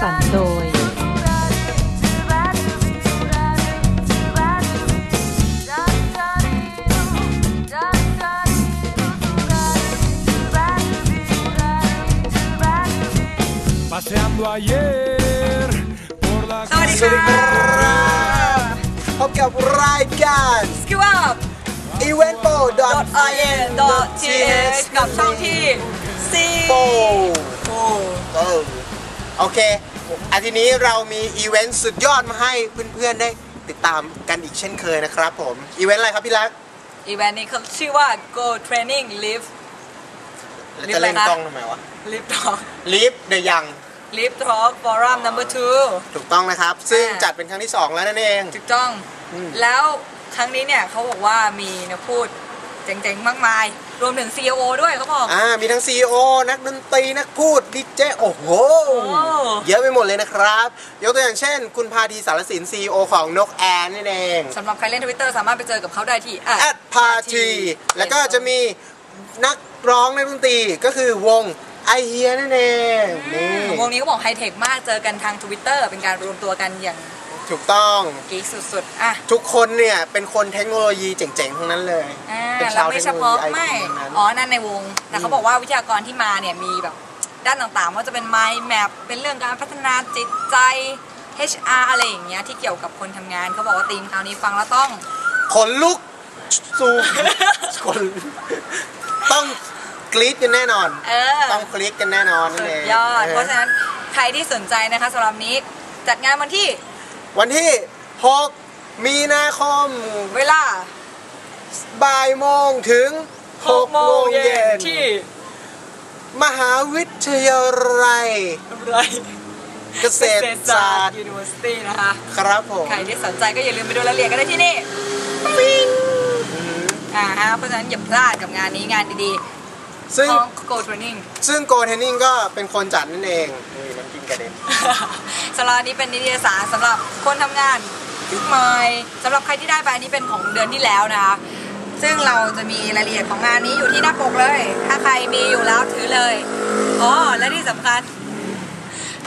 สรรค์โดย Paseando ayer por la สวัสดีสวัสดีคค่ะรับพบกับรายการสกิลอัพ eventpo.in.th กับช่องที่ซีโปโอ้เออโอเค อาทีนี้เรามีอีเวนต์สุดยอดมาให้เพื่อนๆได้ติดตามกันอีกเช่นเคยนะครับผม อีเวนต์อะไรครับพี่รักอีเวนต์นี้เขาชื่อว่า Go Training Live แล้วจะเล่นกล้องทำไมวะ Live Talk Live the Young Live Talk Forum Number 2 ถูกต้องนะครับ ซึ่งอ่าจัดเป็นครั้งที่ 2 แล้วนั่นเอง ถูกต้องอืมแล้วครั้งนี้เนี่ยเขาบอกว่ามีนักพูด เจ๋งๆ มากมาย รวมถึง CEO ด้วยเขาบอก อ่ามีทั้ง CEO นักดนตรี นักพูดดีเจโอ้โห เยอะไปหมดเลยนะครับ ยกตัวอย่างเช่น คุณพาทีสารสิน CEO ของนกแอนนั่นเองสำหรับใครเล่นทวิตเตอร์สามารถไปเจอกับเขาได้ที่แอดพาทีแล้วก็จะมีนักร้องนักดนตรีก็คือวงไอเฮียนั่นเองนี่วงนี้ก็บอกไฮเทคมากเจอกันทาง Twitter เป็นการรวมตัวกันอย่าง ถูกต้องกิ๊กสุดๆอะทุกคนเนี่ยเป็นคนเทคโนโลยีเจ๋งๆทั้งนั้นเลยอ่าเป็นแล้ชาววไม่เทคเฉโนโลพาะยีไอไม่ทีทั้งนั้นอ๋อนั่นในวง แต่เขาบอกว่าวิทยากรที่มาเนี่ยมีแบบด้านต่างๆว่าจะเป็น mind map เป็นเรื่องการพัฒนาจิตใจ HR อะไรอย่างเงี้ยที่เกี่ยวกับคนทำงานเขาบอกว่าธีมคราวนี้ฟังแล้วต้องขนลุกสูงคนต้องกรี๊ดกันแน่นอนเออต้องคลิกกันแน่นอนนั่สุนเอดงยอดเพราะฉะนั้นใครที่สนใจนะคะสำหรับนี้จัดงานวันที่ วันที่ 6 มีนาคมเวลาบ่ายโมงถึง6โมงเย็นที่มหาวิทยาลัยอะไรเกษตรศาสตร์ University นะคะ ครับผมใครที่สนใจก็อย่าลืมไปดูรายละเอียดกันได้ที่นี่อ่าฮะเพราะฉะนั้นอย่าพลาดกับงานนี้งานดีๆซึ่ง ของ Go Training ซึ่งโกเทนนิงก็เป็นคนจัดนั่นเองนี่น้ำ กินกระเด็น สำหรับอันนี้เป็นนิตยสารสำหรับคนทำงานยุคใหม่สำหรับใครที่ได้ไปอันนี้เป็นของเดือนที่แล้วนะคะ ซึ่งเราจะมีรายละเอียดของงานนี้อยู่ที่หน้าปกเลย ถ้าใครมีอยู่แล้วถือเลยอ๋อและที่สำคัญ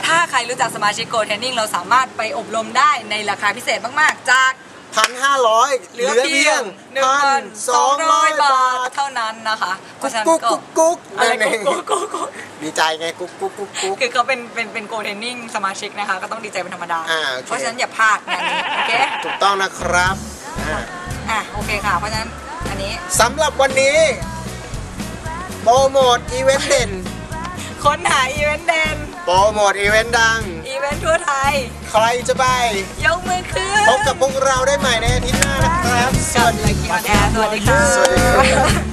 ถ้าใครรู้จักสมาชิก Go Training เราสามารถไปอบรมได้ในราคาพิเศษมากๆ จากพันห้าร้อยเหลือเพียงพันสองร้อย1,200บาบาททเท่านั้นนะคะเพกุ๊ราะกฉะนั้นกุ๊กก็ กุ๊กกุ๊กอะไรนั่นเอง กุ๊กกุ๊กกุ๊ก ดีใจไงกุ๊กกุ๊กกุ๊กกุ๊กคือเขาเป็นเป็นเป็นโกเทนนิ่งสมาชิกนะคะ ก็ต้องดีใจเป็นธรรมดาอ่าโอเคเพราะฉะนั้นอย่าพลาดงานนี้โอเคถูกต้องนะครับอ่าอะโอเคค่ะ เพราะฉะนั้นอันนี้สำหรับวันนี้โปรโมทอีเวนต์เด่นค้นหาอีเวนต์เด่นโปรโมทอีเวนต์ดัง อีเวนต์ทั่วไทย ใครจะไป ยกมือขึ้นพบกับพวกเราได้ใหม่ในอาทิตย์หน้านะครับสกับวัสเลดีกิออนแอร์สวัสดีค่ะสวัสดีครับ